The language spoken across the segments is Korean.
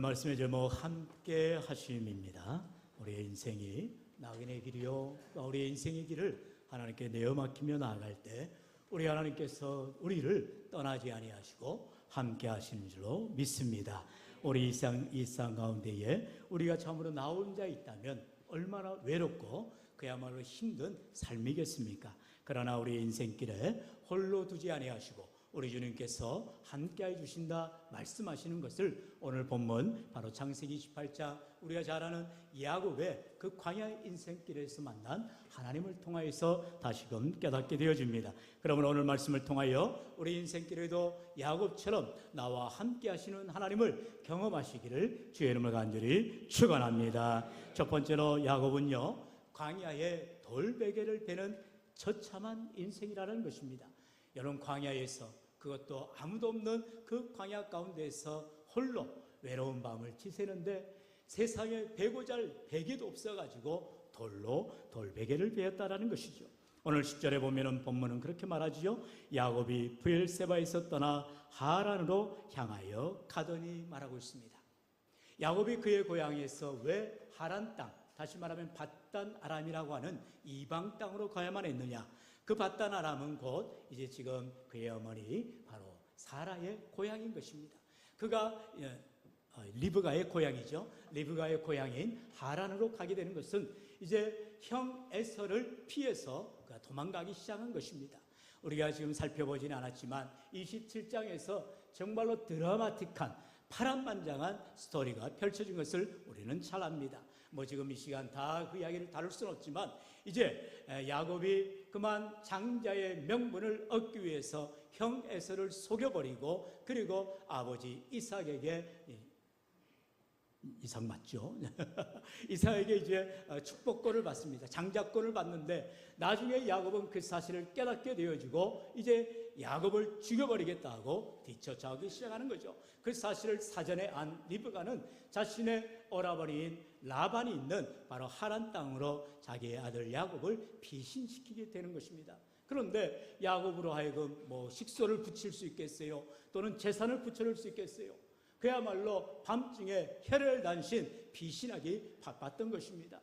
오늘 말씀의 제목 함께 하심입니다. 우리의 인생이 낙인의 길이요 또 우리의 인생의 길을 하나님께 내어 맡기며 나아갈 때 우리 하나님께서 우리를 떠나지 아니하시고 함께 하시는 줄로 믿습니다. 우리 일상 일상 가운데에 우리가 참으로 나 혼자 있다면 얼마나 외롭고 그야말로 힘든 삶이겠습니까? 그러나 우리 인생길에 홀로 두지 아니하시고 우리 주님께서 함께해 주신다 말씀하시는 것을 오늘 본문 바로 창세기 28장 우리가 잘 아는 야곱의 그 광야 인생길에서 만난 하나님을 통하여서 다시금 깨닫게 되어집니다. 그러면 오늘 말씀을 통하여 우리 인생길에도 야곱처럼 나와 함께 하시는 하나님을 경험하시기를 주의 이름을 간절히 축원합니다. 첫 번째로 야곱은요 광야에 돌베개를 베는 처참한 인생이라는 것입니다. 여러분 광야에서 그것도 아무도 없는 그 광야 가운데서 홀로 외로운 밤을 지새는데 세상에 베고 잘 베개도 없어가지고 돌로 돌베개를 베었다라는 것이죠. 오늘 10절에 보면은 본문은 그렇게 말하지요. 야곱이 부엘세바에서 떠나 하란으로 향하여 가더니 말하고 있습니다. 야곱이 그의 고향에서 왜 하란 땅, 다시 말하면 바단 아람이라고 하는 이방 땅으로 가야만 했느냐? 그 바단 아람은 곧 이제 지금 그의 어머니 바로 사라의 고향인 것입니다. 그가 어, 리브가의 고향이죠. 리브가의 고향인 하란으로 가게 되는 것은 이제 형 에서를 피해서 그가 도망가기 시작한 것입니다. 우리가 지금 살펴보지는 않았지만 27장에서 정말로 드라마틱한 파란만장한 스토리가 펼쳐진 것을 우리는 잘 압니다. 뭐 지금 이 시간 다 그 이야기를 다룰 수는 없지만 이제 야곱이 그만 장자의 명분을 얻기 위해서 형 에서를 속여버리고 그리고 아버지 이삭에게 이삭 맞죠? 이삭에게 이제 어, 축복권을 받습니다. 장자권을 받는데 나중에 야곱은 그 사실을 깨닫게 되어지고 이제 야곱을 죽여버리겠다고 뒤쫓아오기 시작하는 거죠. 그 사실을 사전에 안 리브가는 자신의 오라버니인 라반이 있는 바로 하란 땅으로 자기의 아들 야곱을 피신시키게 되는 것입니다. 그런데 야곱으로 하여금 뭐 식소를 붙일 수 있겠어요? 또는 재산을 붙여줄 수 있겠어요? 그야말로 밤중에 혈을 단신 비신하기 바빴던 것입니다.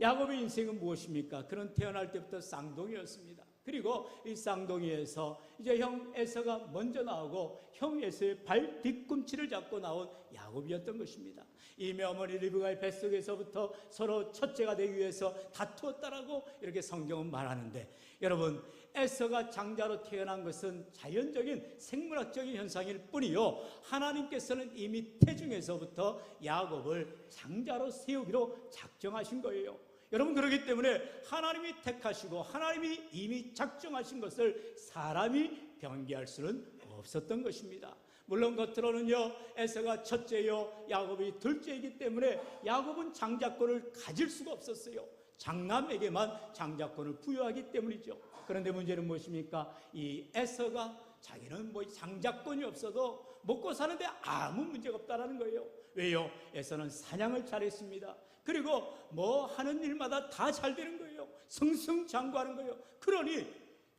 야곱의 인생은 무엇입니까? 그는 태어날 때부터 쌍둥이였습니다. 그리고 이 쌍둥이에서 이제 형 에서가 먼저 나오고 형 에서의 발 뒤꿈치를 잡고 나온 야곱이었던 것입니다. 이미 어머니 리브가의 뱃속에서부터 서로 첫째가 되기 위해서 다투었다라고 이렇게 성경은 말하는데 여러분 에서가 장자로 태어난 것은 자연적인 생물학적인 현상일 뿐이요 하나님께서는 이미 태중에서부터 야곱을 장자로 세우기로 작정하신 거예요. 여러분 그러기 때문에 하나님이 택하시고 하나님이 이미 작정하신 것을 사람이 변개할 수는 없었던 것입니다. 물론 겉으로는요 에서가 첫째요 야곱이 둘째이기 때문에 야곱은 장자권을 가질 수가 없었어요. 장남에게만 장자권을 부여하기 때문이죠. 그런데 문제는 무엇입니까? 이 에서가 자기는 뭐 장자권이 없어도 먹고 사는데 아무 문제가 없다라는 거예요. 왜요? 에서는 사냥을 잘했습니다. 그리고 뭐 하는 일마다 다 잘 되는 거예요. 승승장구하는 거예요. 그러니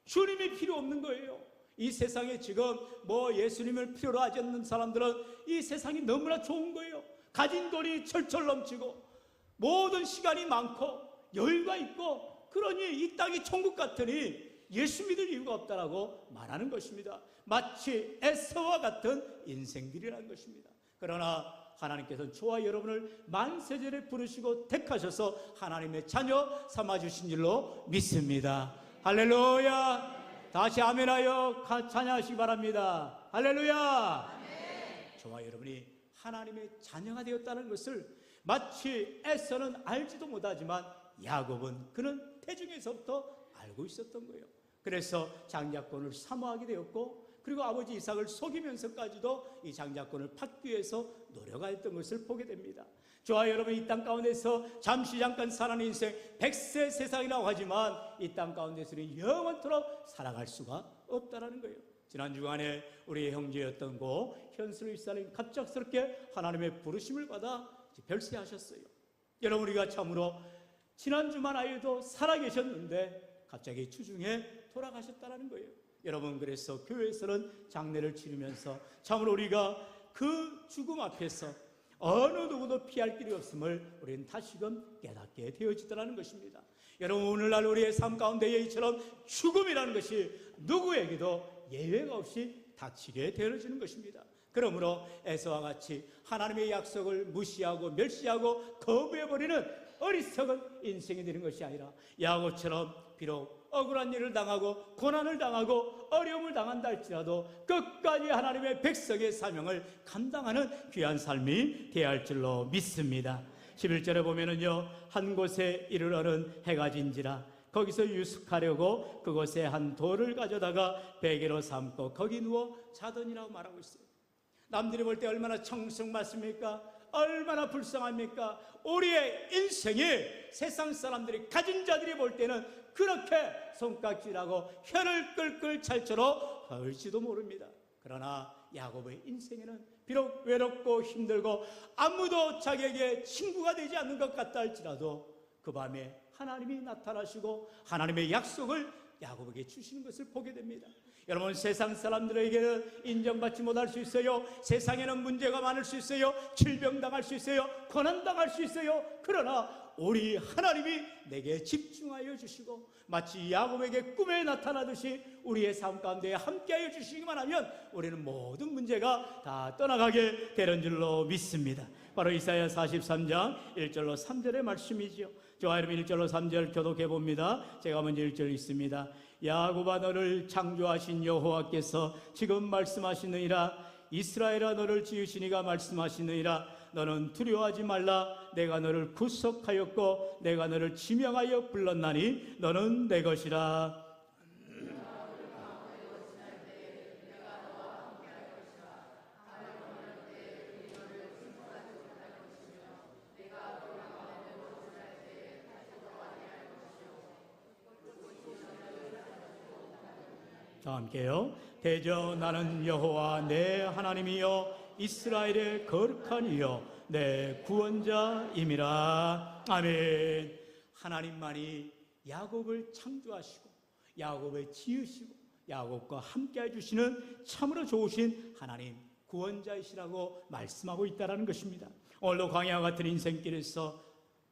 주님이 필요 없는 거예요. 이 세상에 지금 뭐 예수님을 필요로 하지 않는 사람들은 이 세상이 너무나 좋은 거예요. 가진 돈이 철철 넘치고 모든 시간이 많고 여유가 있고 그러니 이 땅이 천국 같으니 예수 믿을 이유가 없다라고 말하는 것입니다. 마치 에서와 같은 인생들이라는 것입니다. 그러나 하나님께서는 저와 여러분을 만세전에 부르시고 택하셔서 하나님의 자녀 삼아주신 줄로 믿습니다. 할렐루야! 다시 아멘하여 찬양하시기 바랍니다. 할렐루야! 저와 여러분이 하나님의 자녀가 되었다는 것을 마치 에서는 알지도 못하지만 야곱은 그는 태중에서부터 알고 있었던 거예요. 그래서 장자권을 사모하게 되었고 그리고 아버지 이삭을 속이면서까지도 이 장자권을 받기 위해서 노력하였던 것을 보게 됩니다. 저와 여러분 이 땅 가운데서 잠시 잠깐 살아는 인생 백세 세상이라고 하지만 이 땅 가운데서는 영원토록 살아갈 수가 없다라는 거예요. 지난 주간에 우리의 형제였던 고 현수 일사님 갑작스럽게 하나님의 부르심을 받아 별세하셨어요. 여러분 우리가 참으로 지난 주만 아유도 살아계셨는데 갑자기 주중에 돌아가셨다라는 거예요. 여러분 그래서 교회에서는 장례를 치르면서 참으로 우리가 그 죽음 앞에서 어느 누구도 피할 길이 없음을 우리는 다시금 깨닫게 되어지더라는 것입니다. 여러분 오늘날 우리의 삶 가운데에 이처럼 죽음이라는 것이 누구에게도 예외가 없이 닥치게 되어지는 것입니다. 그러므로 에서와 같이 하나님의 약속을 무시하고 멸시하고 거부해버리는 어리석은 인생이 되는 것이 아니라 야고처럼 비록 억울한 일을 당하고 고난을 당하고 어려움을 당한다 할지라도 끝까지 하나님의 백성의 사명을 감당하는 귀한 삶이 되어야 할 줄로 믿습니다. 11절에 보면은요, 한 곳에 이르러는 해가 진지라 거기서 유숙하려고 그곳에 한 돌을 가져다가 베개로 삼고 거기 누워 자더니라고 말하고 있어요. 남들이 볼 때 얼마나 청승 맞습니까? 얼마나 불쌍합니까? 우리의 인생이 세상 사람들이 가진 자들이 볼 때는 그렇게 손깍질하고 혀를 끌끌 찰처럼 할지도 모릅니다. 그러나 야곱의 인생에는 비록 외롭고 힘들고 아무도 자기에게 친구가 되지 않는 것 같다 할지라도 그 밤에 하나님이 나타나시고 하나님의 약속을 야곱에게 주시는 것을 보게 됩니다. 여러분 세상 사람들에게는 인정받지 못할 수 있어요. 세상에는 문제가 많을 수 있어요. 질병 당할 수 있어요. 고난 당할 수 있어요. 그러나 우리 하나님이 내게 집중하여 주시고 마치 야곱에게 꿈에 나타나듯이 우리의 삶 가운데 함께하여 주시기만 하면 우리는 모든 문제가 다 떠나가게 되는 줄로 믿습니다. 바로 이사야 43장 1절로 3절의 말씀이지요. 저와 여러분 1절로 3절 교독해 봅니다. 제가 먼저 1절 있습니다. 야곱아 너를 창조하신 여호와께서 지금 말씀하시느니라 이스라엘아 너를 지으시니가 말씀하시느니라 너는 두려워하지 말라. 내가 너를 구속하였고 내가 너를 지명하여 불렀나니 너는 내 것이라. 자 함께요. 대저 나는 여호와 내 하나님이여 이스라엘의 거룩한 이여 내 구원자임이라. 아멘. 하나님만이 야곱을 창조하시고 야곱을 지으시고 야곱과 함께 해주시는 참으로 좋으신 하나님 구원자이시라고 말씀하고 있다라는 것입니다. 오늘도 광야와 같은 인생길에서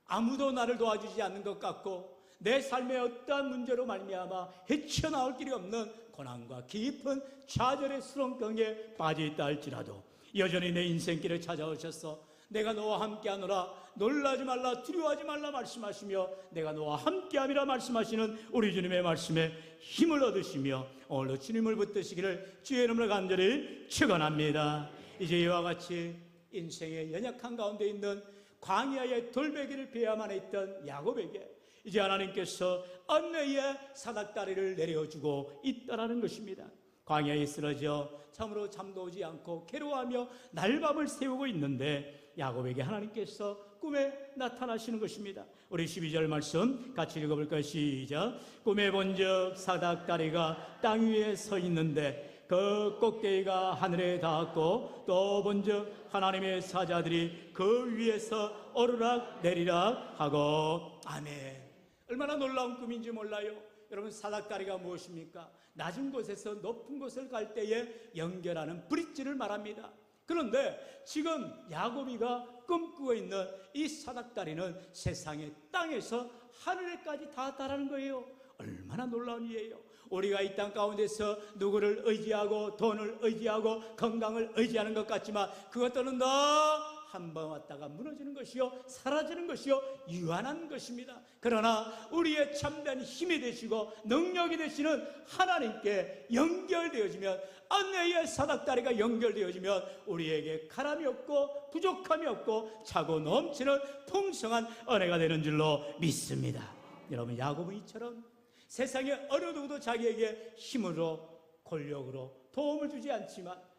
아무도 나를 도와주지 않는 것 같고 내 삶의 어떠한 문제로 말미암아 헤쳐나올 길이 없는 고난과 깊은 좌절의 수렁병에 빠져 있다 할지라도 여전히 내 인생길에 찾아오셔서 내가 너와 함께하노라 놀라지 말라 두려워하지 말라 말씀하시며 내가 너와 함께함이라 말씀하시는 우리 주님의 말씀에 힘을 얻으시며 오늘도 주님을 붙드시기를 주의 이름으로 간절히 축원합니다. 이제 이와 같이 인생의 연약한 가운데 있는 광야의 돌베개를 베야만 했던 야곱에게 이제 하나님께서 언내의 사닥다리를 내려주고 있다라는 것입니다. 광야에 쓰러져 참으로 잠도 오지 않고 괴로워하며 날밤을 세우고 있는데 야곱에게 하나님께서 꿈에 나타나시는 것입니다. 우리 12절 말씀 같이 읽어볼까요? 시작. 꿈에 본적 사닥다리가 땅 위에 서 있는데 그 꼭대기가 하늘에 닿았고 또본적 하나님의 사자들이 그 위에서 오르락 내리락 하고 아멘. 얼마나 놀라운 꿈인지 몰라요. 여러분 사닥다리가 무엇입니까? 낮은 곳에서 높은 곳을 갈 때에 연결하는 브릿지를 말합니다. 그런데 지금 야곱이가 꿈꾸고 있는 이 사닥다리는 세상의 땅에서 하늘에까지 닿았다라는 거예요. 얼마나 놀라운 일이에요. 우리가 이 땅 가운데서 누구를 의지하고 돈을 의지하고 건강을 의지하는 것 같지만 그것들은 다 한 번 왔다가 무너지는 것이요 사라지는 것이요 유한한 것입니다. 그러나 우리의 참된 힘이 되시고 능력이 되시는 하나님께 연결되어지면 안내의 사닥다리가 연결되어지면 우리에게 가람이 없고 부족함이 없고 차고 넘치는 풍성한 은혜가 되는 줄로 믿습니다. 여러분 야곱은 이처럼 세상에 어느 누구도 자기에게 힘으로 권력으로 도움을 주지 않지만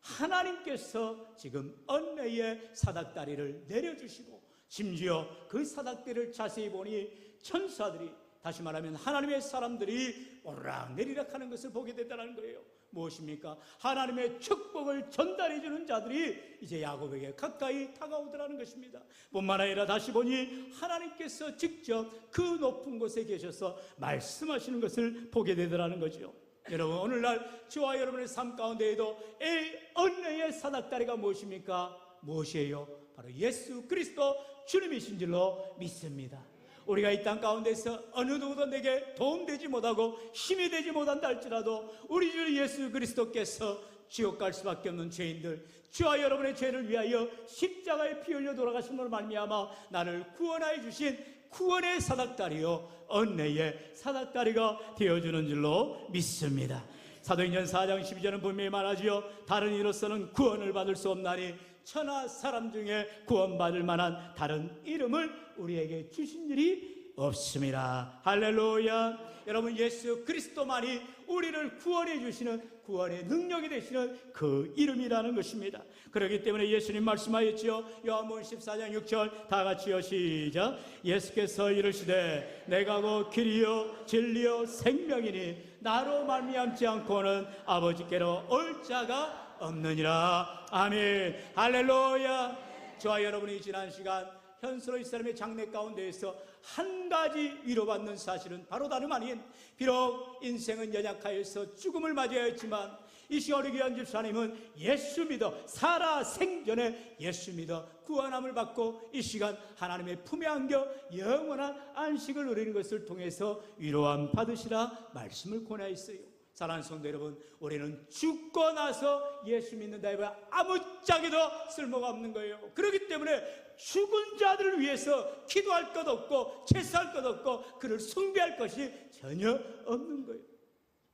하나님께서 지금 언내의 사닥다리를 내려주시고 심지어 그 사닥다리를 자세히 보니 천사들이 다시 말하면 하나님의 사람들이 오르락 내리락 하는 것을 보게 된다는 거예요. 무엇입니까? 하나님의 축복을 전달해 주는 자들이 이제 야곱에게 가까이 다가오더라는 것입니다. 뿐만 아니라 다시 보니 하나님께서 직접 그 높은 곳에 계셔서 말씀하시는 것을 보게 되더라는 거죠. 여러분 오늘날 저와 여러분의 삶 가운데에도 이 은혜의 사닥다리가 무엇입니까? 무엇이에요? 바로 예수 그리스도 주님이신 줄로 믿습니다. 우리가 이 땅 가운데서 어느 누구도 내게 도움되지 못하고 힘이 되지 못한다 할지라도 우리 주 예수 그리스도께서 지옥 갈 수밖에 없는 죄인들 주와 여러분의 죄를 위하여 십자가에 피 흘려 돌아가심으로 말미암아 나를 구원하여 주신 구원의 사닥다리요 은혜의 사닥다리가 되어주는 줄로 믿습니다. 사도행전 4장 12절은 분명히 말하지요. 다른 이로서는 구원을 받을 수 없나니 천하 사람 중에 구원받을 만한 다른 이름을 우리에게 주신 일이 없습니다. 할렐루야. 여러분 예수 그리스도만이 우리를 구원해 주시는 구원의 능력이 되시는 그 이름이라는 것입니다. 그렇기 때문에 예수님 말씀하였지요. 요한복음 14장 6절 다 같이요 시작. 예수께서 이르시되 내가 곧 길이요 진리요 생명이니 나로 말미암지 않고는 아버지께로 올 자가 없느니라. 아멘. 할렐루야. 저와 여러분이 지난 시간 현수로 이 사람의 장래 가운데에서 한 가지 위로받는 사실은 바로 다름 아닌 비록 인생은 연약하여서 죽음을 맞이하였지만 이 시간 우리 귀한 집사님은 예수 믿어 살아 생전에 예수 믿어 구원함을 받고 이 시간 하나님의 품에 안겨 영원한 안식을 누리는 것을 통해서 위로함 받으시라 말씀을 권하였어요. 사랑하는 성도 여러분, 우리는 죽고 나서 예수 믿는다 해봐 아무짝에도 쓸모가 없는 거예요. 그렇기 때문에 죽은 자들을 위해서 기도할 것 없고 제사할 것 없고 그를 숭배할 것이 전혀 없는 거예요.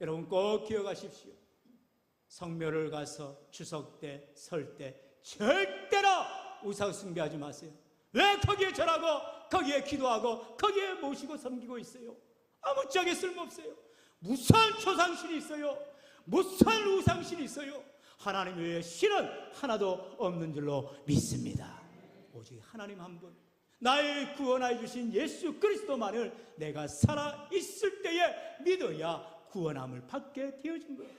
여러분 꼭 기억하십시오. 성묘를 가서 추석 때, 설 때 절대로 우상 숭배하지 마세요. 왜 거기에 절하고 거기에 기도하고 거기에 모시고 섬기고 있어요? 아무짝에 쓸모없어요. 무슨 초상신이 있어요? 무슨 우상신이 있어요? 하나님 외에 신은 하나도 없는 줄로 믿습니다. 오직 하나님 한 분. 나의 구원하여 주신 예수 그리스도만을 내가 살아 있을 때에 믿어야 구원함을 받게 되어진 거예요.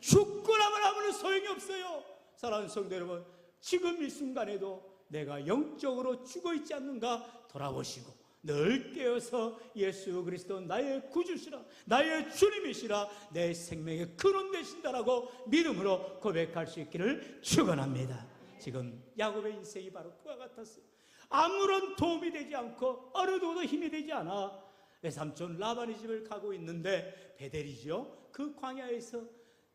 죽고 나면 아무런 소용이 없어요. 사랑하는 성도 여러분, 지금 이 순간에도 내가 영적으로 죽어 있지 않는가 돌아보시고 늘 깨어서 예수 그리스도 나의 구주시라 나의 주님이시라 내 생명의 근원 되신다라고 믿음으로 고백할 수 있기를 축원합니다. 지금 야곱의 인생이 바로 그와 같았어요. 아무런 도움이 되지 않고 어느 누구도 힘이 되지 않아 외삼촌 라반의 집을 가고 있는데 베델이죠. 그 광야에서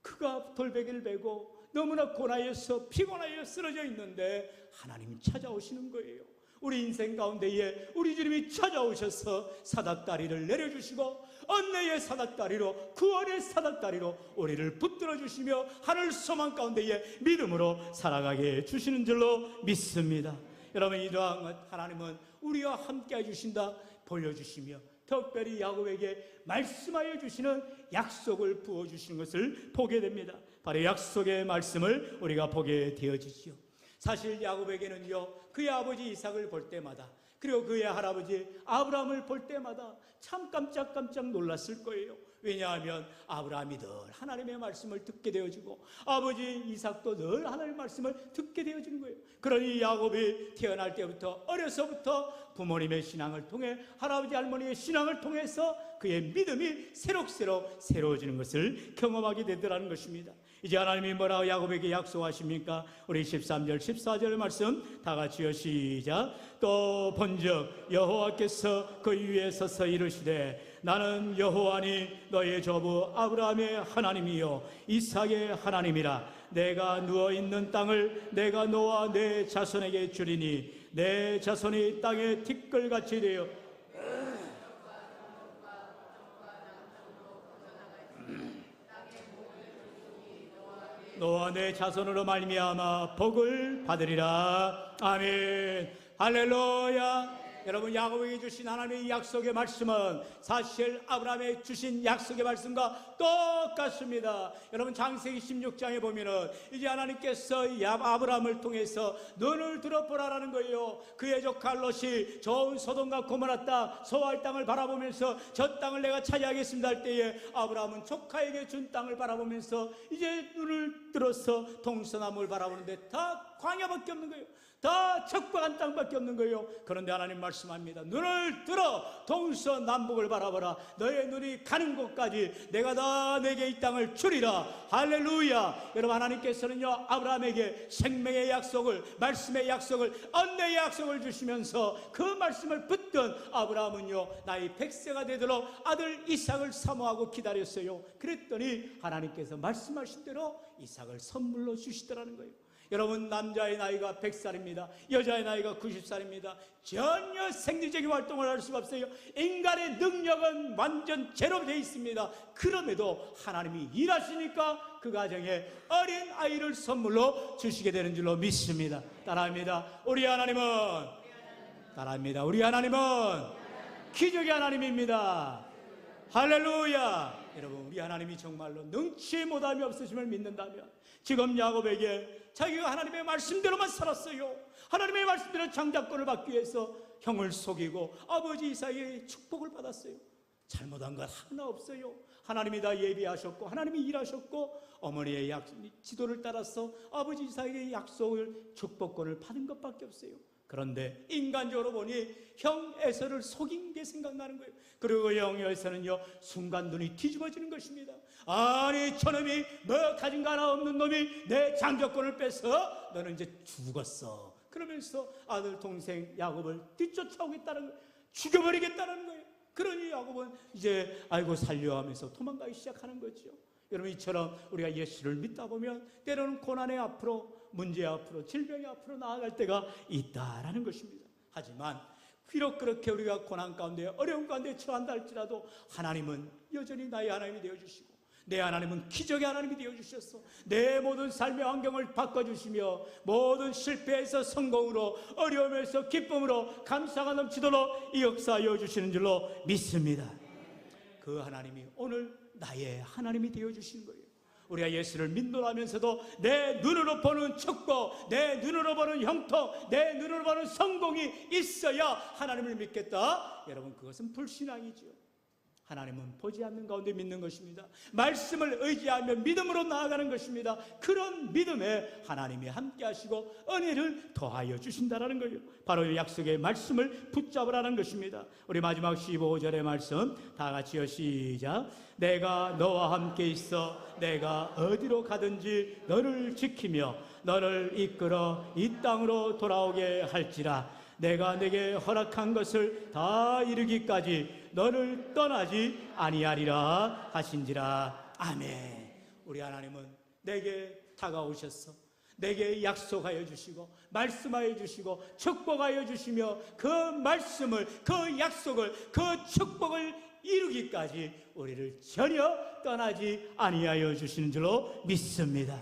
그가 돌베개를 베고 너무나 고나여서 피곤하여 쓰러져 있는데 하나님이 찾아오시는 거예요. 우리 인생 가운데에 우리 주님이 찾아오셔서 사닥다리를 내려주시고 언내의 사닥다리로 구원의 사닥다리로 우리를 붙들어 주시며 하늘 소망 가운데에 믿음으로 살아가게 해 주시는 줄로 믿습니다. 여러분 이러한 하나님은 우리와 함께 해주신다 보여주시며 특별히 야곱에게 말씀하여 주시는 약속을 부어 주시는 것을 보게 됩니다. 바로 약속의 말씀을 우리가 보게 되어지지요. 사실 야곱에게는요 그의 아버지 이삭을 볼 때마다 그리고 그의 할아버지 아브라함을 볼 때마다 참 깜짝깜짝 놀랐을 거예요. 왜냐하면 아브라함이 늘 하나님의 말씀을 듣게 되어지고 아버지 이삭도 늘 하나님의 말씀을 듣게 되어지는 거예요. 그러니 야곱이 태어날 때부터 어려서부터 부모님의 신앙을 통해 할아버지 할머니의 신앙을 통해서 그의 믿음이 새록새록 새로워지는 것을 경험하게 되더라는 것입니다. 이제 하나님이 뭐라고 야곱에게 약속하십니까? 우리 13절 14절 말씀 다 같이요. 시작. 또 본즉 여호와께서 그 위에 서서 이르시되 나는 여호와니 너의 조부 아브라함의 하나님이요 이삭의 하나님이라. 내가 누워 있는 땅을 내가 너와 내 자손에게 주리니 내 자손이 땅에 티끌같이 되어 너와 내 자손으로 말미암아 복을 받으리라. 아멘. 할렐루야 여러분 야곱에게 주신 하나님의 약속의 말씀은 사실 아브라함에 주신 약속의 말씀과 똑같습니다. 여러분 창세기 16장에 보면은 이제 하나님께서 야- 아브라함을 통해서 눈을 들어보라라는 거예요. 그의 조카 롯이 좋은 소돔과 고모라 땅 소할 땅을 바라보면서 저 땅을 내가 차지하겠습니다 할 때에 아브라함은 조카에게 준 땅을 바라보면서 이제 눈을 들어서 동서남을 바라보는데 다 광야밖에 없는 거예요. 다 척박한 땅밖에 없는 거예요. 그런데 하나님 말씀합니다. 눈을 들어 동서남북을 바라보라. 너의 눈이 가는 곳까지 내가 다 내게 이 땅을 주리라. 할렐루야. 여러분 하나님께서는요 아브라함에게 생명의 약속을 말씀의 약속을 언내의 약속을 주시면서 그 말씀을 붙든 아브라함은요 나이 백세가 되도록 아들 이삭을 사모하고 기다렸어요. 그랬더니 하나님께서 말씀하신 대로 이삭을 선물로 주시더라는 거예요. 여러분 남자의 나이가 100살입니다. 여자의 나이가 90살입니다. 전혀 생리적인 활동을 할 수가 없어요. 인간의 능력은 완전 제로 되어 있습니다. 그럼에도 하나님이 일하시니까 그 가정에 어린 아이를 선물로 주시게 되는 줄로 믿습니다. 따라합니다. 우리 하나님은 따라합니다. 우리 하나님은 기적의 하나님입니다. 할렐루야. 여러분 우리 하나님이 정말로 능치 못함이 없으심을 믿는다면 지금 야곱에게 자기가 하나님의 말씀대로만 살았어요. 하나님의 말씀대로 장자권을 받기 위해서 형을 속이고 아버지 이삭의 축복을 받았어요. 잘못한 것 하나 없어요. 하나님이 다 예비하셨고 하나님이 일하셨고 어머니의 약, 지도를 따라서 아버지 이삭의 약속을 축복권을 받은 것밖에 없어요. 그런데 인간적으로 보니 형 에서를 속인 게 생각나는 거예요. 그리고 형 에서는요 순간 눈이 뒤집어지는 것입니다. 아니 저놈이 뭐 가진 거 하나 없는 놈이 내 장자권을 뺏어 너는 이제 죽었어. 그러면서 아들 동생 야곱을 뒤쫓아오겠다는 거예요. 죽여버리겠다는 거예요. 그러니 야곱은 이제 아이고 살려 하면서 도망가기 시작하는 거죠. 여러분 이처럼 우리가 예수를 믿다 보면 때로는 고난의 앞으로 문제 앞으로 질병의 앞으로 나아갈 때가 있다라는 것입니다. 하지만 비록 그렇게 우리가 고난 가운데 어려운 가운데 처한다 할지라도 하나님은 여전히 나의 하나님이 되어 주시고 내 하나님은 기적의 하나님이 되어 주셨어. 내 모든 삶의 환경을 바꿔 주시며 모든 실패에서 성공으로 어려움에서 기쁨으로 감사가 넘치도록 이 역사하여 주시는 줄로 믿습니다. 그 하나님이 오늘 나의 하나님이 되어 주신 거예요. 우리가 예수를 믿노라면서도 내 눈으로 보는 축복, 내 눈으로 보는 형통, 내 눈으로 보는 성공이 있어야 하나님을 믿겠다. 여러분 그것은 불신앙이죠. 하나님은 보지 않는 가운데 믿는 것입니다. 말씀을 의지하며 믿음으로 나아가는 것입니다. 그런 믿음에 하나님이 함께 하시고 은혜를 더하여 주신다라는 거예요. 바로 약속의 말씀을 붙잡으라는 것입니다. 우리 마지막 15절의 말씀 다 같이요 시작. 내가 너와 함께 있어 내가 어디로 가든지 너를 지키며 너를 이끌어 이 땅으로 돌아오게 할지라 내가 내게 허락한 것을 다 이루기까지 너를 떠나지 아니하리라 하신지라 아멘. 우리 하나님은 내게 다가오셨어. 내게 약속하여 주시고 말씀하여 주시고 축복하여 주시며 그 말씀을 그 약속을 그 축복을 이루기까지 우리를 전혀 떠나지 아니하여 주시는 줄로 믿습니다.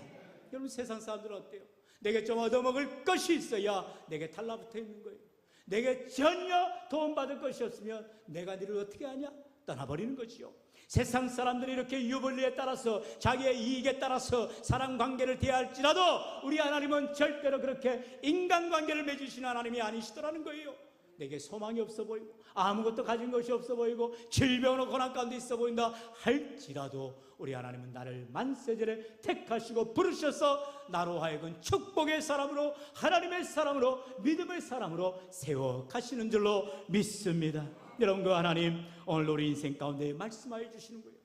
여러분 세상 사람들은 어때요? 내게 좀 얻어먹을 것이 있어야 내게 달라붙어 있는 거예요. 내게 전혀 도움받을 것이 없으면 내가 너를 어떻게 하냐? 떠나버리는 거지요. 세상 사람들이 이렇게 유불리에 따라서 자기의 이익에 따라서 사랑 관계를 대할지라도 우리 하나님은 절대로 그렇게 인간 관계를 맺으시는 하나님이 아니시더라는 거예요. 내게 소망이 없어 보이고 아무것도 가진 것이 없어 보이고 질병으로 고난 가운데 있어 보인다 할지라도 우리 하나님은 나를 만세절에 택하시고 부르셔서 나로 하여금 축복의 사람으로 하나님의 사람으로 믿음의 사람으로 세워 가시는 줄로 믿습니다. 여러분 그 하나님 오늘 우리 인생 가운데 말씀하여 주시는 거예요.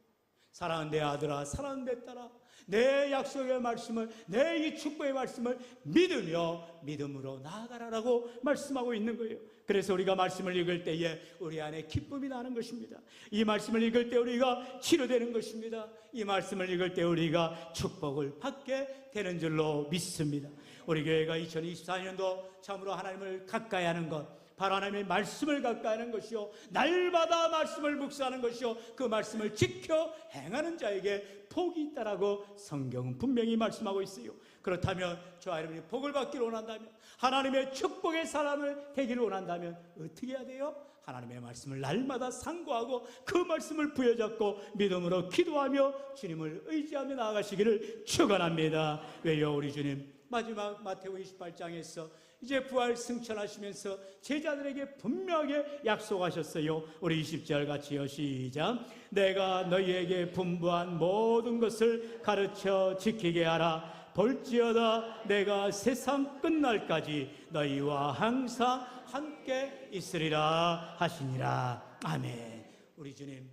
사랑하는 내 아들아, 사랑하는 내 딸아, 내 약속의 말씀을, 내 이 축복의 말씀을 믿으며 믿음으로 나아가라라고 말씀하고 있는 거예요. 그래서 우리가 말씀을 읽을 때에 우리 안에 기쁨이 나는 것입니다. 이 말씀을 읽을 때 우리가 치료되는 것입니다. 이 말씀을 읽을 때 우리가 축복을 받게 되는 줄로 믿습니다. 우리 교회가 2024년도 참으로 하나님을 가까이 하는 것, 바로 하나님의 말씀을 가까이 하는 것이요 날마다 말씀을 묵상하는 것이요 그 말씀을 지켜 행하는 자에게 복이 있다라고 성경은 분명히 말씀하고 있어요. 그렇다면 저 여러분이 복을 받기를 원한다면 하나님의 축복의 사람을 되기를 원한다면 어떻게 해야 돼요? 하나님의 말씀을 날마다 상고하고 그 말씀을 부여잡고 믿음으로 기도하며 주님을 의지하며 나아가시기를 축원합니다. 왜요 우리 주님 마지막 마태오 28장에서 이제 부활 승천하시면서 제자들에게 분명하게 약속하셨어요. 우리 20절 같이요. 시작. 내가 너희에게 분부한 모든 것을 가르쳐 지키게 하라. 볼지어다 내가 세상 끝날까지 너희와 항상 함께 있으리라 하시니라 아멘 우리 주님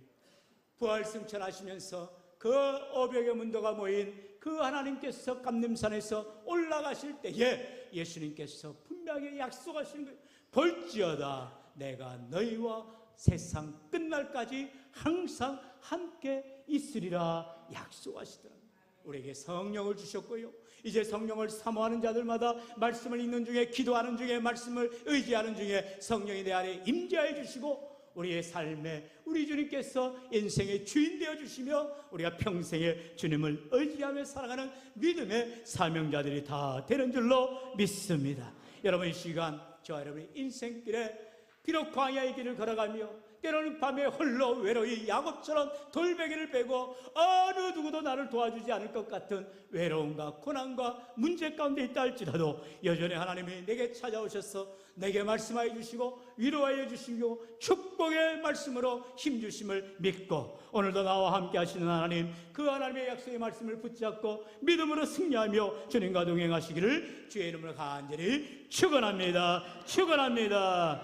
부활 승천하시면서 그 오백의 문도가 모인 그 하나님께서 감림산에서 올라가실 때에 예수님께서 분명히 약속하신 거예요. 볼지어다 내가 너희와 세상 끝날까지 항상 함께 있으리라 약속하시더라. 우리에게 성령을 주셨고요. 이제 성령을 사모하는 자들마다 말씀을 읽는 중에 기도하는 중에 말씀을 의지하는 중에 성령이 내 안에 임재해 주시고 우리의 삶에 우리 주님께서 인생의 주인 되어 주시며 우리가 평생에 주님을 의지하며 살아가는 믿음의 사명자들이 다 되는 줄로 믿습니다. 여러분 이 시간 저와 여러분의 인생길에 비록 광야의 길을 걸어가며 때로는 밤에 홀로 외로이 야곱처럼 돌베개를 베고 어느 누구도 나를 도와주지 않을 것 같은 외로움과 고난과 문제 가운데 있다 할지라도 여전히 하나님이 내게 찾아오셔서 내게 말씀하여 주시고 위로하여 주시고 축복의 말씀으로 힘주심을 믿고 오늘도 나와 함께 하시는 하나님 그 하나님의 약속의 말씀을 붙잡고 믿음으로 승리하며 주님과 동행하시기를 주의 이름으로 간절히 축원합니다. 축원합니다